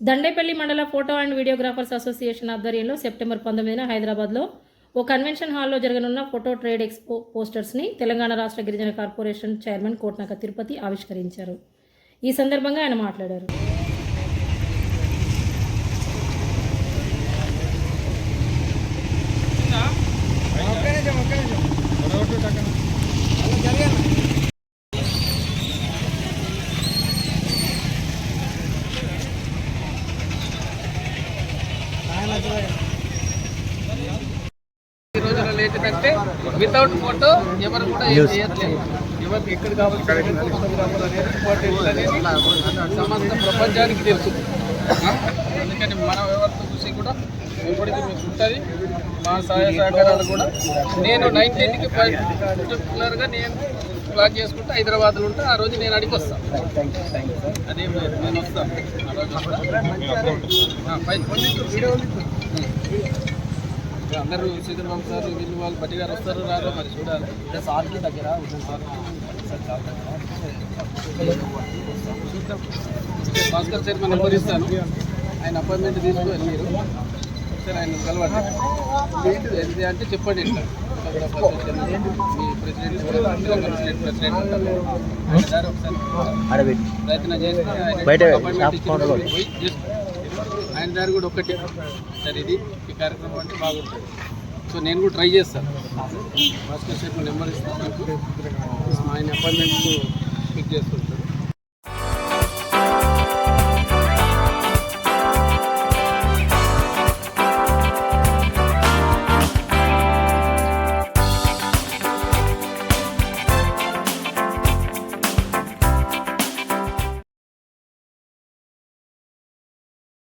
దండేపల్లి మండల photo and videographers association ఆధ్వర్యంలో September పంతొమ్మిదిన హైదరాబాద్లో ఓ కన్వెన్షన్ హాల్లో జరగనున్న ఫోటో ట్రేడ్ ఎక్స్పో పోస్టర్స్ని తెలంగాణ రాష్ట్ర గిరిజన కార్పొరేషన్ చైర్మన్ కోట్నాక తిరుపతి ఆవిష్కరించారు. ఈ సందర్భంగా ఆయన మాట్లాడారు. ఈ రోజులలో ఏంటంటే వితౌట్ ఫోటో ఎవరు కూడా ఏం చేయట్లేదు. ఎవరికి ఎక్కడ కావాలి సమస్త ప్రపంచానికి తెలుసు? అందుకని మనం ఎవరితో చూసి కూడా ఇప్పటికీ మీకు ఉంటుంది. మా సహాయ సహకారాలు కూడా. నేను నైన్టీన్కి పర్టికులర్గా నేను ప్లాన్ చేసుకుంటే హైదరాబాద్లో ఉంటే. ఆ రోజు నేను అడిగి వస్తాను అదేం లేదు నేను వస్తాను ఆ రోజు వస్తాను. ఫైన్. అందరూ సీతారాం సార్ వీళ్ళు వాళ్ళు బట్టి గారు వస్తారు రారో మరి చూడాలి. సార్కి దగ్గర భాస్కర్ సార్ మన నెంబర్ ఇస్తాను ఆయన అపాయింట్మెంట్ తీసుకొని మీరు సార్ ఆయన కలవండి. ఏంటి? అంటే చెప్పండి ఇట్లా. ఒకసారి బయట. ఆయన దారి కూడా ఒక్కటే సార్ ఇది ఈ కార్యక్రమం అంటే బాగుంటుంది. సో నేను కూడా ట్రై చేస్తాను. భాస్కర్ సార్ నెంబర్ ఇస్తాను ఆయన అపాయింట్మెంట్